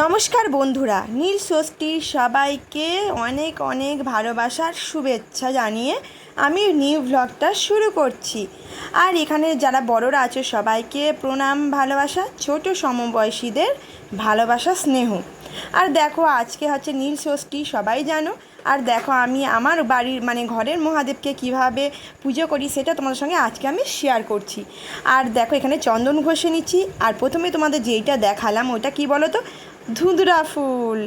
নমস্কার বন্ধুরা, নীল ষষ্ঠীর সবাইকে অনেক অনেক ভালোবাসার শুভেচ্ছা জানিয়ে আমি নিউ ভ্লগটা শুরু করছি। আর এখানে যারা বড়রা আছে, সবাইকে প্রণাম, ভালোবাসা, ছোট সমবয়সীদের ভালোবাসা, স্নেহ। আর দেখো, আজকে হচ্ছে নীল ষষ্ঠী, সবাই জানো। আর দেখো, আমি আমার বাড়ির মানে ঘরের মহাদেবকে কীভাবে পুজো করি সেটা তোমাদের সঙ্গে আজকে আমি শেয়ার করছি। আর দেখো, এখানে চন্দন ঘষে নিচ্ছি। আর প্রথমে তোমাদের যেইটা দেখালাম, ওটা কি বলো তো ধুঁধরা ফুল।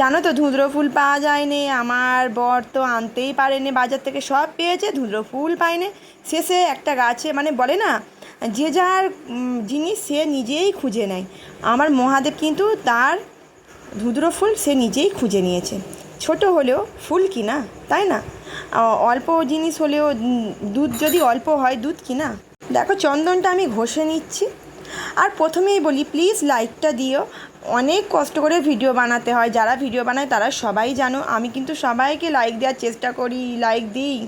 জানো তো, ধুঁধরো ফুল পাওয়া যায়নি। আমার বর তো আনতেই পারেনি, বাজার থেকে সব পেয়েছে, ধুঁধরো ফুল পায়নি। শেষে একটা গাছে মানে বলে না, যে যার জিনিস সে নিজেই খুঁজে নেয়। আমার মহাদেব কিন্তু তার ধুঁধরো ফুল সে নিজেই খুঁজে নিয়েছে। ছোট হলেও ফুল কি না, তাই না? অল্প জিনিস হলেও দুধ যদি অল্প হয় দুধ কি না? দেখো, চন্দনটা আমি ঘষে নিচ্ছি। আর প্রথমেই বলি প্লিজ লাইকটা দিও। অনেক কষ্ট করে ভিডিও বানাতে হয়। যারা ভিডিও বানায় তারা সবাই জানো। আমি কিন্তু সবাইকে লাইক দেওয়ার চেষ্টা করি লাইক দিই।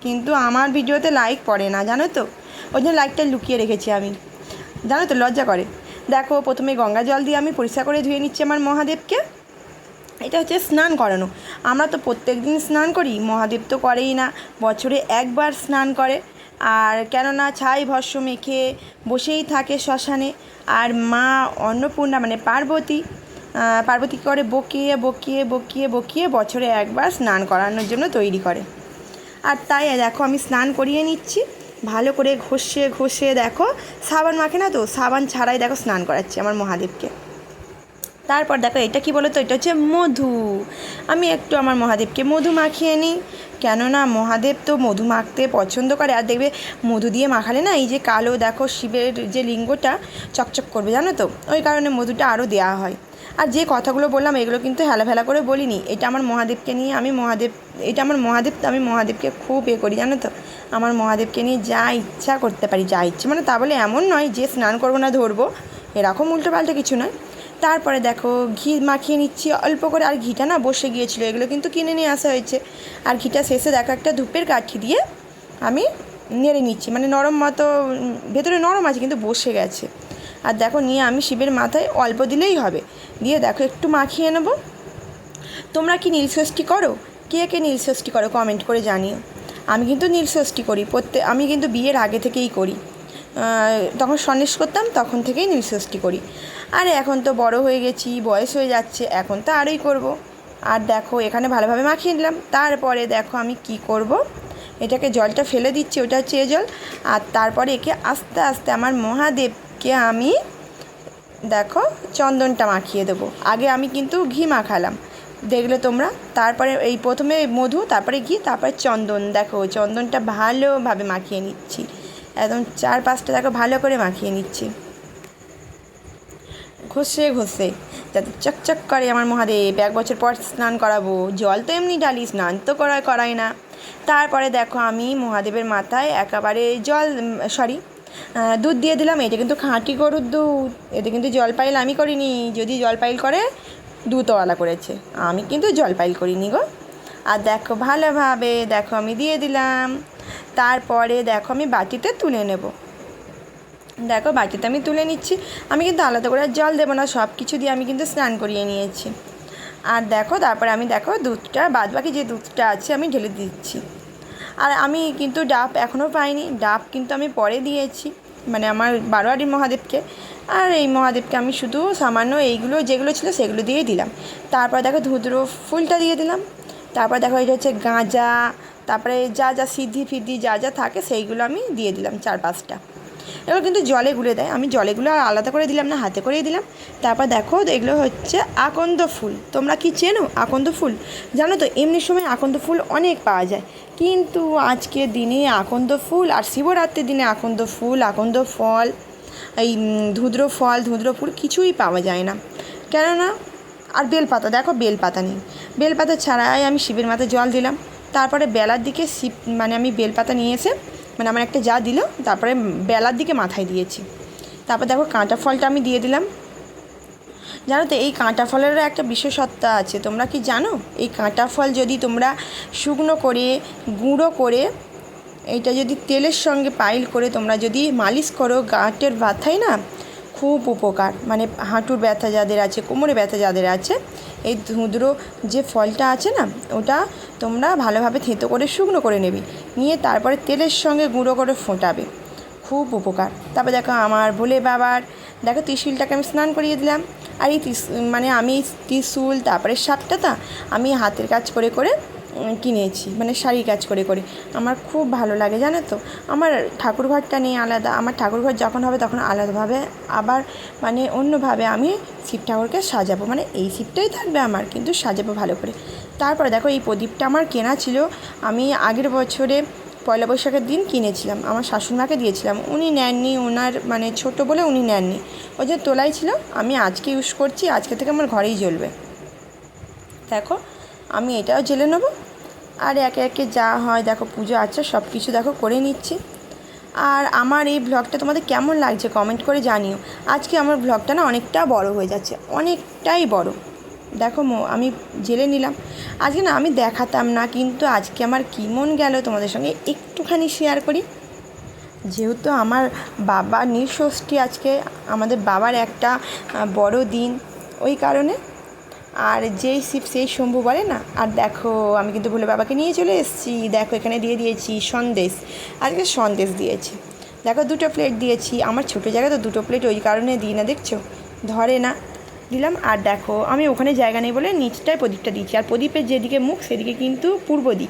কিন্তু আমার ভিডিওতে লাইক পড়ে না, জানো তো? ওই জন্য লাইকটা লুকিয়ে রেখেছি আমি। জানো তো, লজ্জা করে। দেখো, প্রথমে গঙ্গা জল দিয়ে আমি পরিষ্কার করে ধুয়ে নিচ্ছি আমার মহাদেবকে। এটা হচ্ছে স্নান করানো। আমরা তো প্রত্যেক দিন স্নান করি, মহাদেব তো করেই না। বছরে একবার স্নান করে। আর কেননা ছাই ভস্য মেখে বসেই থাকে শ্মশানে, আর মা অন্নপূর্ণা মানে পার্বতী পার্বতী করে? বকিয়ে বকিয়ে বকিয়ে বকিয়ে বছরে একবার স্নান করানোর জন্য তৈরি করে। আর তাই দেখো আমি স্নান করিয়ে নিচ্ছি। ভালো করে ঘষে ঘষে দেখো, সাবান মাখে না তো? সাবান ছাড়াই দেখো স্নান করাচ্ছি আমার মহাদেবকে। তারপর দেখো, এটা কি বলো তো এটা হচ্ছে মধু। আমি একটু আমার মহাদেবকে মধু মাখিয়ে নিই। কেননা মহাদেব তো মধু মাখতে পছন্দ করে। আর দেখবে মধু দিয়ে মাখালে না, এই যে কালো দেখো শিবের যে লিঙ্গটা চকচক করবে, জানো তো? ওই কারণে মধুটা আরও দেওয়া হয়। আর যে কথাগুলো বললাম, এগুলো কিন্তু হেলাফেলা করে বলিনি। এটা আমার মহাদেবকে নিয়ে আমি মহাদেব, এটা আমার মহাদেব তো আমি মহাদেবকে খুব এ করি, জানো তো? আমার মহাদেবকে নিয়ে যা ইচ্ছা করতে পারি, যা ইচ্ছে। মানে তা বলে এমন নয় যে স্নান করব না, ধরবো। এরকম উল্টো পাল্টা কিছু নয়। তারপরে দেখো, ঘি মাখিয়ে নিচ্ছি, অল্প করে। আর ঘিটা না বসে গিয়েছিল, এগুলো কিন্তু কিনে নিয়ে আসা হয়েছে। আর ঘিটা শেষে দেখো, একটা ধূপের কাঠি দিয়ে আমি নেড়ে নিচ্ছি। মানে নরম মতো ভেতরে নরম আছে, কিন্তু বসে গেছে। আর দেখো, নিয়ে আমি শিবের মাথায় অল্প দিলেই হবে। দিয়ে দেখো, একটু মাখিয়ে নেব। তোমরা কি নীলষষ্ঠী করো? কে কে নীলষষ্ঠী করো? কমেন্ট করে জানিও। আমি কিন্তু নীলষষ্ঠী করি প্রত্যেক আমি কিন্তু বিয়ের আগে থেকেই করি। তখন সন্ন্যাস করতাম, তখন থেকেই নীলষষ্ঠী করি। আর এখন তো বড় হয়ে গেছি, বয়স হয়ে যাচ্ছে, এখন তো আরই করব। আর দেখো, এখানে ভালোভাবে মাখিয়ে নিলাম। তারপরে দেখো আমি কি করব। এটাকে জলটা ফেলে দিচ্ছি, ওটা হচ্ছে এ জল। আর তারপরে একে আস্তে আস্তে আমার মহাদেবকে আমি, দেখো, চন্দনটা মাখিয়ে দেবো। আগে আমি কিন্তু ঘি মাখালাম। দেখলে তোমরা? তারপরে এই প্রথমে মধু, তারপরে ঘি, তারপরে চন্দন। দেখো, চন্দনটা ভালোভাবে মাখিয়ে নিচ্ছি। একদম চার পাঁচটা দেখো ভালো করে মাখিয়ে নিচ্ছি। ঘষে ঘষে, যাতে চকচক করে আমার মহাদেব। এক বছর পর স্নান করাবো। জল তো এমনি ডালি স্নান তো করায় করাই না। তারপরে দেখো আমি মহাদেবের মাথায় একেবারে জল সরি দুধ দিয়ে দিলাম। এটা কিন্তু খাঁটি গরুর দুধ। এটা কিন্তু জলপাইল আমি করিনি। যদি জলপাইল করে, দুধওয়ালা করেছে। আমি কিন্তু জলপাইল করিনি গো। আর দেখো ভালোভাবে, দেখো আমি দিয়ে দিলাম। তারপরে দেখো আমি বাটিতে তুলে নেব। দেখো বাটিতে আমি তুলে নিচ্ছি। আমি কিন্তু আলাদা করে জল দেবো না সব কিছু দিয়ে আমি কিন্তু স্নান করিয়ে নিয়েছি। আর দেখো, তারপরে আমি দেখো দুধটা বাদ বাকি যে দুধটা আছে আমি ঢেলে দিচ্ছি। আর আমি কিন্তু ডাব এখনও পাইনি। ডাব কিন্তু আমি পরে দিয়েছি মানে আমার বারোয়ারির মহাদেবকে। আর এই মহাদেবকে আমি শুধু সামান্য এইগুলো, যেগুলো ছিল সেগুলো দিয়েই দিলাম। তারপর দেখো ধুদ্রো ফুলটা দিয়ে দিলাম। তারপর দেখো এটা হচ্ছে গাঁজা তারপরে যা যা সিদ্ধি ফিদ্ধি যা যা থাকে সেইগুলো আমি দিয়ে দিলাম চার পাঁচটা। এগুলো কিন্তু জলে গুলে দেয়। আমি জলেগুলো আর আলাদা করে দিলাম না, হাতে করেই দিলাম। তারপর দেখো, এগুলো হচ্ছে আকন্দ ফুল। তোমরা কি চেনো আকন্দ ফুল? জানো তো, এমনি সময় আকন্দ ফুল অনেক পাওয়া যায়। কিন্তু আজকের দিনে আকন্দ ফুল আর শিবরাত্রির দিনে আকন্দ ফুল, আকন্দ ফল, এই ধুদ্র ফল, ধুদ্র ফুল কিছুই পাওয়া যায় না। কেননা, আর বেলপাতা, দেখো বেলপাতা নেই। বেলপাতা ছাড়াই আমি শিবের মাথায় জল দিলাম। তারপরে বেলার দিকে শিব মানে আমি বেলপাতা নিয়ে এসে মানে আমার একটা যা দিল, তারপরে বেলার দিকে মাথায় দিয়েছি। তারপর দেখো কাঁটা ফলটা আমি দিয়ে দিলাম। জানো তো, এই কাঁটা ফলেরও একটা বিশেষত্ব আছে, তোমরা কি জানো? এই কাঁটা ফল যদি তোমরা শুকনো করে, গুঁড়ো করে এটা যদি তেলের সঙ্গে পাইল করে তোমরা যদি মালিশ করো গাঁটের ব্যথায় না খুব উপকার। মানে হাঁটুর ব্যথা যাদের আছে, কোমরে ব্যথা যাদের আছে, এই ধুঁদ্রো যে ফলটা আছে না, ওটা তোমরা ভালোভাবে থেঁতো করে, শুকনো করে নেবে। নিয়ে তারপরে তেলের সঙ্গে গুঁড়ো করে ফোটাবে। খুব উপকার। তারপর দেখো আমার ভোলে বাবার, দেখো ত্রিশূলটাকে আমি স্নান করিয়ে দিলাম। আর এই মানে আমি ত্রিশূল, তারপরে সাপটা তা আমি হাতের কাজ করে করে কিনেছি মানে শাড়ির কাজ করে করে। আমার খুব ভালো লাগে, জানো তো? আমার ঠাকুরঘরটা নেই আলাদা, আমার ঠাকুরঘর যখন হবে তখন আলাদাভাবে আবার মানে অন্যভাবে আমি শিব ঠাকুরকে সাজাবো। মানে এই শিবটাই থাকবে আমার, কিন্তু সাজাবো ভালো করে। তারপরে দেখো, এই প্রদীপটা আমার কেনা ছিল। আমি আগের বছরে পয়লা বৈশাখের দিন কিনেছিলাম। আমার শাশুড়িমাকে দিয়েছিলাম। উনি নেননি ওনার মানে ছোট বলে উনি নেননি। ওই যে তোলাই ছিল, আমি আজকে ইউজ করছি, আজকে থেকে আমার ঘরেই জ্বলবে। দেখো, আমি এটাও জেলে নেব। আর একে একে যা হয়, দেখো, পুজো আছে সব কিছু দেখো, করে নিচ্ছি। আর আমার এই ব্লগটা তোমাদের কেমন লাগছে কমেন্ট করে জানিও। আজকে আমার ব্লগটা না অনেকটা বড় হয়ে যাচ্ছে, অনেকটাই বড়। দেখো মো, আমি জেলে নিলাম। আজকে না আমি দেখাতাম না, কিন্তু আজকে আমার কী মন গেল তোমাদের সঙ্গে একটুখানি শেয়ার করি। যেহেতু আমার বাবা নীলষষ্ঠী আজকে, আমাদের বাবার একটা বড় দিন ওই কারণে আর যেই শিব সেই শম্ভু বলে না? আর দেখো, আমি কিন্তু ভুলে বাবাকে নিয়ে চলে এসেছি। দেখো, এখানে দিয়ে দিয়েছি সন্দেশ। আজকে সন্দেশ দিয়েছি। দেখো, দুটো প্লেট দিয়েছি। আমার ছোটো জায়গায় তো দুটো প্লেট ওই কারণে দিই না, দেখছ? ধরে না। দিলাম। আর দেখো, আমি ওখানে জায়গা নেই বলে নিচটায় প্রদীপটা দিচ্ছি আর প্রদীপের যেদিকে মুখ, সেদিকে কিন্তু পূর্ব দিক।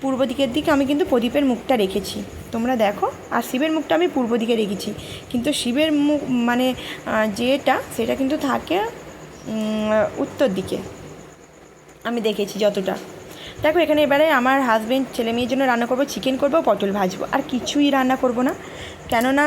পূর্ব দিকের দিকে আমি কিন্তু প্রদীপের মুখটা রেখেছি। তোমরা দেখো, আর শিবের মুখটা আমি পূর্ব দিকে রেখেছি। কিন্তু শিবের মুখ মানে যেটা, সেটা কিন্তু থাকে উত্তর দিকে। আমি দেখেছি যতটা। দেখো, এখানে এবারে আমার হাজব্যান্ড ছেলে মেয়ের জন্য রান্না করব চিকেন করব, পটল ভাজবো। আর কিছুই রান্না করব না। কেননা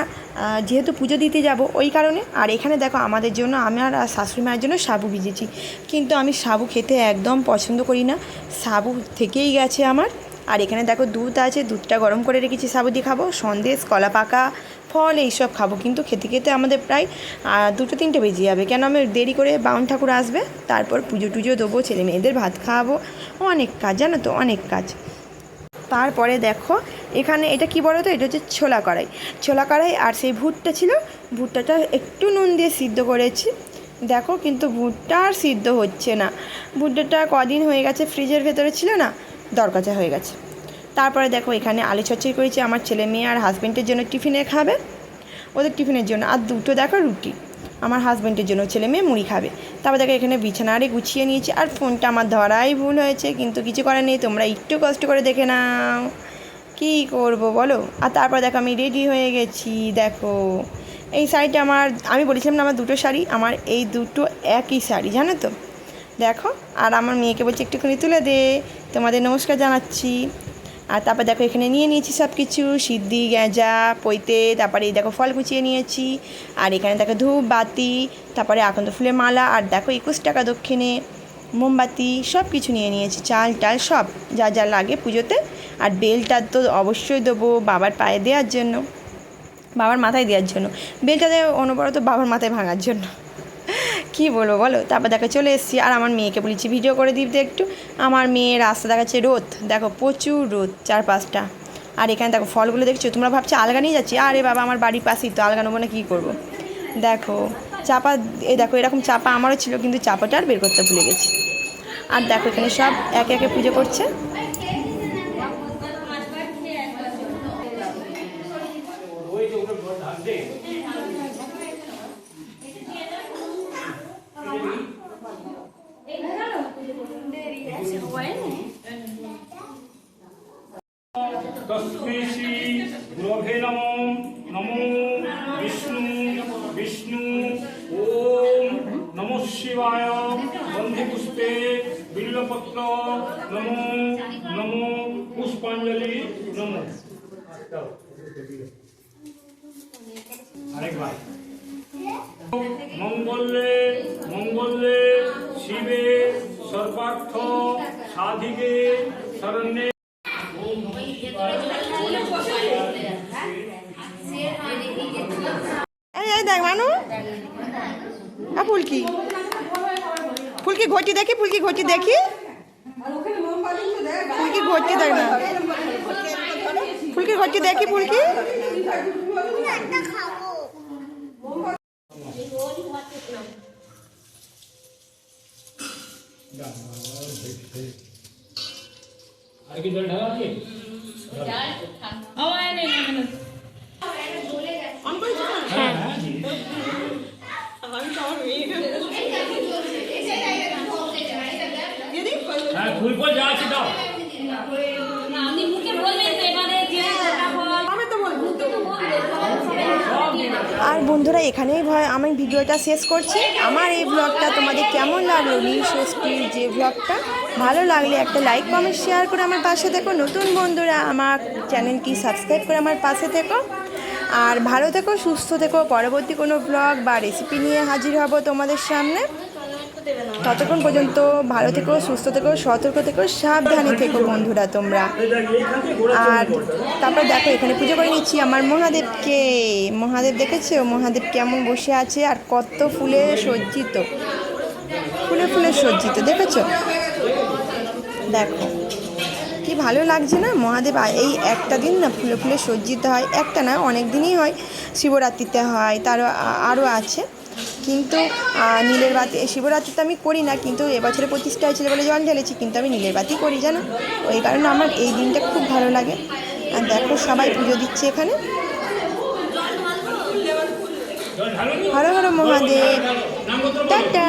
যেহেতু পুজো দিতে যাব, ওই কারণে। আর এখানে দেখো, আমাদের জন্য আমার আর শাশুড়ি মায়ের জন্য সাবু ভিজেছি। কিন্তু আমি সাবু খেতে একদম পছন্দ করি না। সাবু থেকেই গেছে আমার। আর এখানে দেখো, দুধ আছে, দুধটা গরম করে রেখেছি, সাবু দিয়ে খাব। সন্দেশ কলা পাকা ফল এইসব খাব, কিন্তু খেতে খেতে আমাদের প্রায় দুটো তিনটে বেজে যাবে। কেন আমি দেরি করে বাউন ঠাকুর আসবে? তারপর পুজো টুজো দেবো, ছেলে মেয়েদের ভাত খাওয়াবো। অনেক কাজ, জানো তো, অনেক কাজ। তারপরে দেখো, এখানে এটা কি বলো তো? এটা হচ্ছে ছোলা কড়াই। ছোলা কড়াই আর সেই ভুট্টা ছিল। ভুট্টাটা একটু নুন দিয়ে সিদ্ধ করেছি। দেখো, কিন্তু ভুট্টা আর সিদ্ধ হচ্ছে না। ভুট্টাটা কদিন হয়ে গেছে? ফ্রিজের ভেতরে ছিল না? দরকাজা হয়ে গেছে। তারপরে দেখো এখানে আলু চচ্চড়ি করেছি, আমার ছেলে মেয়ে আর হাজব্যান্ডের জন্য টিফিনে খাবে। ওদের টিফিনের জন্য, আর দুটো দেখো রুটি, আমার হাজব্যান্ডের জন্য ছেলে মেয়ে মুড়ি খাবে। তারপর দেখো এখানে বিছানারে গুছিয়ে নিয়েছি, আর ফোনটা আমার ধরাই ভুল হয়েছে, কিন্তু কিছু করার নেই, তোমরা একটু কষ্ট করে দেখে নাও। কী করব বলো? আর তারপর দেখো আমি রেডি হয়ে গেছি, দেখো। এই শাড়িটা আমার, আমি বলেছিলাম না আমার দুটো শাড়ি, আমার এই দুটো একই শাড়ি, জানো তো? দেখো, আর আমার মেয়েকে বলছি, একটুখানি তুলে দে। তোমাদের নমস্কার জানাচ্ছি। আর তারপর দেখো এখানে নিয়ে নিয়েছি সব কিছু, সিদ্ধি গেঁজা পৈতে, তারপরে এই দেখো ফল কুচিয়ে নিয়েছি, আর এখানে দেখো ধূপ, বাতি, তারপরে আকন্দ ফুলের মালা, আর দেখো একুশ টাকা দক্ষিণে মোমবাতি, সব কিছু নিয়ে নিয়েছি, চাল টাল সব যা যা লাগে পুজোতে, আর বেলটা তো অবশ্যই দেবো বাবার পায়ে দেওয়ার জন্য, বাবার মাথায় দেওয়ার জন্য, বেলটা দেয় অনবরত বাবার মাথায় ভাঙার জন্য। কি বলব বলো? তারপর দেখো চলে এসেছি, আর আমার মেয়েকে বলেছি, ভিডিও করে দিতে একটু। আমার মেয়ে রাস্তা দেখাচ্ছে রোদ। দেখো প্রচুর রোদ চার পাঁচটা আর এখানে দেখো ফলগুলো দেখছ? তোমরা ভাবছ আলগা নিয়ে যাচ্ছি? আরে বাবা, আমার বাড়ির পাশেই তো আলগা নেব না কী করব? দেখো, চাপা, এই দেখো এরকম চাপা আমারও ছিল, কিন্তু চাপাটা আর বের করতে ভুলে গেছি। আর দেখো এখানে সব একে একে পুজো করছে। तस्मेशी गुरभे नमो नमो विष्णु विष्णु, ओम नमो शिवाय बंधुपुष्पे बिल्वपत्र, नमो नमो, पुष्पांजलि, नमो। আরেক ভাই मंगल মঙ্গলে সর্বার্থ সাধিকে শরণ্যে। এই এই দেখ মানু। ফুলকি ফুলকি ঘটি দেখি? ফুলকি ঘটি দেখি? ফুলকি ঘটি দেখ না। ফুলকি ঘটি দেখি ফুলকি আর কি জল ঢালা আছে হ্যাঁ হ্যাঁ হ্যাঁ ফুল ফল যা আছে দাও আপনি মুখে বলবেন তো এবারে যে ওটা বল আমি তো বলব মুখে তো বলবেন সব ঠিক আছে আর বন্ধুরা, এখানেই ভয় আমি ভিডিওটা শেষ করছি। আমার এই ব্লগটা তোমাদের কেমন লাগল? ষষ্ঠীর যে ব্লগটা ভালো লাগলে একটা লাইক কমেন্ট শেয়ার করে আমার পাশে থেকো। নতুন বন্ধুরা, আমার চ্যানেলটি সাবস্ক্রাইব করে আমার পাশে থেকো। আর ভালো থেকো, সুস্থ থেকো। পরবর্তী কোনো ব্লগ বা রেসিপি নিয়ে হাজির হব তোমাদের সামনে। ততক্ষণ পর্যন্ত ভালো থেকো, সুস্থ থেকো, সতর্ক থেকো, সাবধানে থেকো বন্ধুরা তোমরা। আর তারপর দেখো, এখানে পুজো করে নিচ্ছি আমার মহাদেবকে। মহাদেব দেখেছ? মহাদেব কেমন বসে আছে আর কত ফুলে সজ্জিত। ফুলে ফুলে সজ্জিত, দেখেছ? দেখো, কি ভালো লাগছে না? মহাদেব এই একটা দিন না ফুলে ফুলে সজ্জিত হয়, একটা না, অনেক দিনই হয়। শিবরাত্রিতে হয়, তারও আরও আছে। কিন্তু নীলের বাতি শিবরাত্রি তো আমি করি না কিন্তু এবছরে প্রতিষ্ঠা হয়েছিল বলে জল ঢেলেছি কিন্তু আমি নীলের বাতি করি জানো? ওই কারণে আমার এই দিনটা খুব ভালো লাগে। আর দেখো সবাই পুজো দিচ্ছে এখানে। হর হর মহাদেব। টাটা।